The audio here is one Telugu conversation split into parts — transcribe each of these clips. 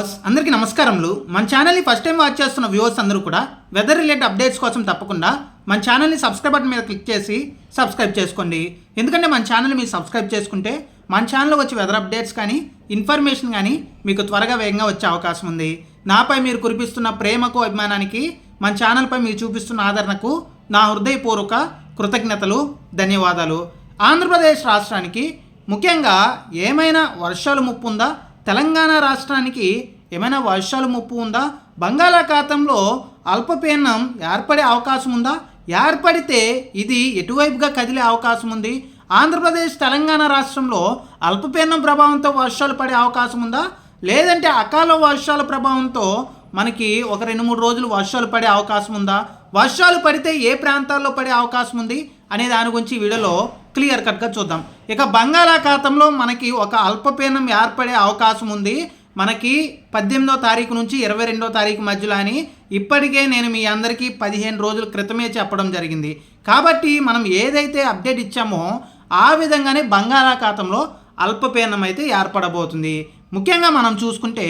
వ్యూవర్స్ అందరికీ నమస్కారములు. మన ఛానల్ని ఫస్ట్ టైం వాచ్ చేస్తున్న వ్యూవర్స్ అందరూ కూడా వెదర్ రిలేటెడ్ అప్డేట్స్ కోసం తప్పకుండా మన ఛానల్ని సబ్స్క్రైబ్ బటన్ మీద క్లిక్ చేసి సబ్స్క్రైబ్ చేసుకోండి. ఎందుకంటే మన ఛానల్ మీరు సబ్స్క్రైబ్ చేసుకుంటే మన ఛానల్లో వచ్చే వెదర్ అప్డేట్స్ కానీ ఇన్ఫర్మేషన్ కానీ మీకు త్వరగా వేగంగా వచ్చే అవకాశం ఉంది. నాపై మీరు కురిపిస్తున్న ప్రేమకు అభిమానానికి మన ఛానల్పై మీరు చూపిస్తున్న ఆదరణకు నా హృదయపూర్వక కృతజ్ఞతలు ధన్యవాదాలు. ఆంధ్రప్రదేశ్ రాష్ట్రానికి ముఖ్యంగా ఏమైనా వర్షాలు ముప్పు ఉందా తెలంగాణ రాష్ట్రానికి ఏమైనా వర్షాలు ముప్పు ఉందా? బంగాళాఖాతంలో అల్పపీడనం ఏర్పడే అవకాశం ఉందా? ఏర్పడితే ఇది ఎటువైపుగా కదిలే అవకాశం ఉంది? ఆంధ్రప్రదేశ్ తెలంగాణ రాష్ట్రంలో అల్పపీడనం ప్రభావంతో వర్షాలు పడే అవకాశం ఉందా? లేదంటే అకాల వర్షాల ప్రభావంతో మనకి ఒక రెండు మూడు రోజులు వర్షాలు పడే అవకాశం ఉందా? వర్షాలు పడితే ఏ ప్రాంతాల్లో పడే అవకాశం ఉంది? అనే దాని గురించి వీడియోలో క్లియర్ కట్గా చూద్దాం. ఇక బంగాళాఖాతంలో మనకి ఒక అల్పపీడనం ఏర్పడే అవకాశం ఉంది. మనకి పద్దెనిమిదో తారీఖు నుంచి ఇరవై రెండో తారీఖు మధ్యలో అని ఇప్పటికే నేను మీ అందరికీ పదిహేను రోజుల క్రితమే చెప్పడం జరిగింది. కాబట్టి మనం ఏదైతే అప్డేట్ ఇచ్చామో ఆ విధంగానే బంగాళాఖాతంలో అల్పపీడనం అయితే ఏర్పడబోతుంది. ముఖ్యంగా మనం చూసుకుంటే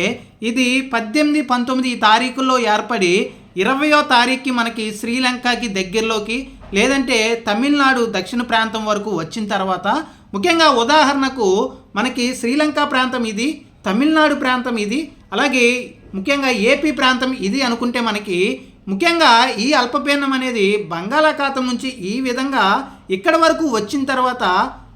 ఇది పద్దెనిమిది పంతొమ్మిది ఈ తారీఖుల్లో ఏర్పడి ఇరవయో తారీఖుకి మనకి శ్రీలంకకి దగ్గరలోకి లేదంటే తమిళనాడు దక్షిణ ప్రాంతం వరకు వచ్చిన తర్వాత ముఖ్యంగా ఉదాహరణకు మనకి శ్రీలంక ప్రాంతం ఇది తమిళనాడు ప్రాంతం ఇది అలాగే ముఖ్యంగా ఏపీ ప్రాంతం ఇది అనుకుంటే మనకి ముఖ్యంగా ఈ అల్పపీడనం అనేది బంగాళాఖాతం నుంచి ఈ విధంగా ఇక్కడ వరకు వచ్చిన తర్వాత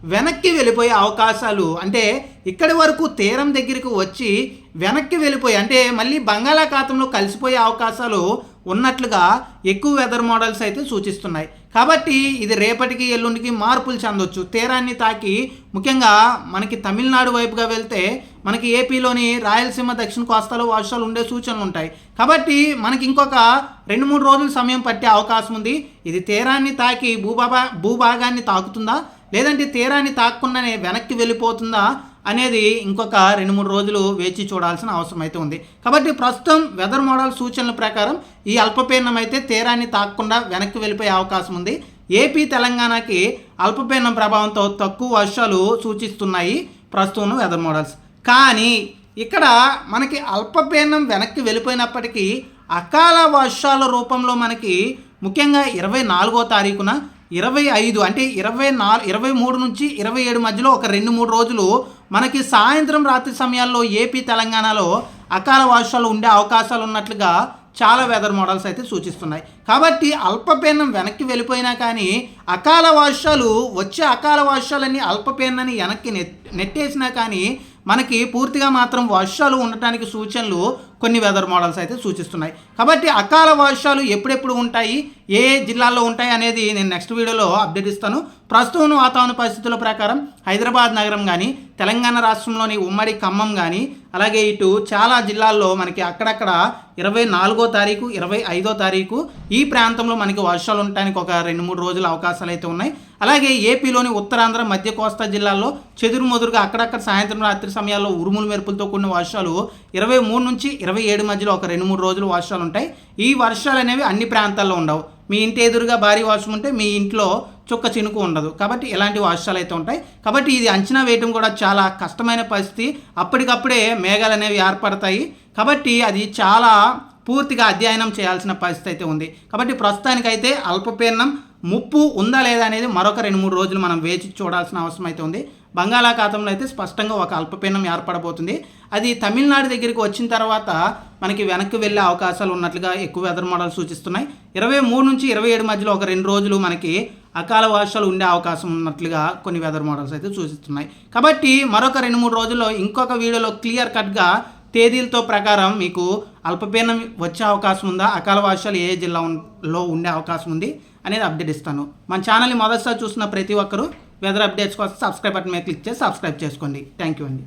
వెనక్కి వెళ్ళిపోయే అవకాశాలు అంటే ఇక్కడి వరకు తీరం దగ్గరికి వచ్చి వెనక్కి వెళ్ళిపోయి అంటే మళ్ళీ బంగాళాఖాతంలో కలిసిపోయే అవకాశాలు ఉన్నట్లుగా ఎక్కువ వెదర్ మోడల్స్ అయితే సూచిస్తున్నాయి. కాబట్టి ఇది రేపటికి ఎల్లుండికి మార్పులు చెందొచ్చు. తీరాన్ని తాకి ముఖ్యంగా మనకి తమిళనాడు వైపుగా వెళ్తే మనకి ఏపీలోని రాయలసీమ దక్షిణ కోస్తాలో వర్షాలు ఉండే సూచనలు ఉంటాయి. కాబట్టి మనకి ఇంకొక రెండు మూడు రోజులు సమయం పట్టే అవకాశం ఉంది. ఇది తీరాన్ని తాకి భూభాభా భూభాగాన్ని తాకుతుందా? లేదంటే తీరాన్ని తాక్కుండానే వెనక్కి వెళ్ళిపోతుందా? అనేది ఇంకొక రెండు మూడు రోజులు వేచి చూడాల్సిన అవసరం అయితే ఉంది. కాబట్టి ప్రస్తుతం వెదర్ మోడల్ సూచనల ప్రకారం ఈ అల్పపీడనం అయితే తీరాన్ని తాకకుండా వెనక్కి వెళ్ళిపోయే అవకాశం ఉంది. ఏపీ తెలంగాణకి అల్పపీడనం ప్రభావంతో తక్కువ వర్షాలు సూచిస్తున్నాయి ప్రస్తుతం వెదర్ మోడల్స్ కానీ ఇక్కడ మనకి అల్పపీడనం వెనక్కి వెళ్ళిపోయినప్పటికీ అకాల వర్షాల రూపంలో మనకి ముఖ్యంగా ఇరవై నాలుగో తారీఖున ఇరవై ఐదు అంటే ఇరవై నాలుగు ఇరవై మూడు నుంచి ఇరవై ఏడు మధ్యలో ఒక రెండు మూడు రోజులు మనకి సాయంత్రం రాత్రి సమయాల్లో ఏపీ తెలంగాణలో అకాల వర్షాలు ఉండే అవకాశాలు ఉన్నట్లుగా చాలా వెదర్ మోడల్స్ అయితే సూచిస్తున్నాయి. కాబట్టి అల్పపీడనం వెనక్కి వెళ్ళిపోయినా కానీ అకాల వర్షాలు వచ్చే అకాల వర్షాలన్నీ అల్పపీడనాన్ని వెనక్కి నెట్ నెట్టేసినా కానీ మనకి పూర్తిగా మాత్రం వర్షాలు ఉండటానికి సూచనలు కొన్ని వెదర్ మోడల్స్ అయితే సూచిస్తున్నాయి. కాబట్టి అకాల వర్షాలు ఎప్పుడెప్పుడు ఉంటాయి? ఏ జిల్లాల్లో ఉంటాయి అనేది నేను నెక్స్ట్ వీడియోలో అప్డేట్ ఇస్తాను. ప్రస్తుతం వాతావరణ పరిస్థితుల ప్రకారం హైదరాబాద్ నగరం కానీ తెలంగాణ రాష్ట్రంలోని ఉమ్మడి ఖమ్మం కానీ అలాగే ఇటు చాలా జిల్లాల్లో మనకి అక్కడక్కడ ఇరవై నాలుగో తారీఖు ఇరవై ఐదో తారీఖు ఈ ప్రాంతంలో మనకి వర్షాలు ఉండటానికి ఒక రెండు మూడు రోజుల అవకాశాలు అయితే ఉన్నాయి. అలాగే ఏపీలోని ఉత్తరాంధ్ర మధ్య కోస్తా జిల్లాల్లో చెదురుమదురుగా అక్కడక్కడ సాయంత్రం రాత్రి సమయాల్లో ఉరుములు మెరుపులతో కూడిన వర్షాలు ఇరవై మూడు నుంచి ఇరవై ఏడు మధ్యలో ఒక రెండు మూడు రోజులు వర్షాలు ఉంటాయి ఈ వర్షాలు అనేవి అన్ని ప్రాంతాల్లో ఉండవు. మీ ఇంటి ఎదురుగా భారీ వర్షం ఉంటే మీ ఇంట్లో చుక్క చినుకు ఉండదు. కాబట్టి ఇలాంటి వర్షాలు అయితే ఉంటాయి? కాబట్టి ఇది అంచనా వేయడం కూడా చాలా కష్టమైన పరిస్థితి. అప్పటికప్పుడే మేఘాలు అనేవి ఏర్పడతాయి. కాబట్టి అది చాలా పూర్తిగా అధ్యయనం చేయాల్సిన పరిస్థితి అయితే ఉంది. కాబట్టి ప్రస్తుతానికైతే అల్పపీడనం ముప్పు ఉందా లేదా అనేది మరొక రెండు మూడు రోజులు మనం వేచి చూడాల్సిన అవసరం అయితే ఉంది. బంగాళాఖాతంలో అయితే స్పష్టంగా ఒక అల్పపీడనం ఏర్పడబోతుంది. అది తమిళనాడు దగ్గరికి వచ్చిన తర్వాత మనకి వెనక్కి వెళ్ళే అవకాశాలు ఉన్నట్లుగా ఎక్కువ వెదర్ మోడల్ సూచిస్తున్నాయి. ఇరవై మూడు నుంచి ఇరవై ఏడు మధ్యలో ఒక రెండు రోజులు మనకి అకాల వర్షాలు ఉండే అవకాశం ఉన్నట్లుగా కొన్ని వెదర్ మోడల్స్ అయితే సూచిస్తున్నాయి. కాబట్టి మరొక రెండు మూడు రోజుల్లో ఇంకొక వీడియోలో క్లియర్ కట్గా తేదీలతో ప్రకారం మీకు అల్పపీడనం వచ్చే అవకాశం ఉందా? అకాల వర్షాలు ఏ జిల్లాలో ఉండే అవకాశం ఉంది అనేది అప్డేట్ ఇస్తాను. మన ఛానల్ని మొదటిసారి చూస్తున్న ప్రతి ఒక్కరూ వెదర్ అప్డేట్స్ కోసం సబ్స్క్రైబ్ బటన్ మీద క్లిక్ చేసి సబ్స్క్రైబ్ చేసుకోండి. థ్యాంక్ యూ అండి.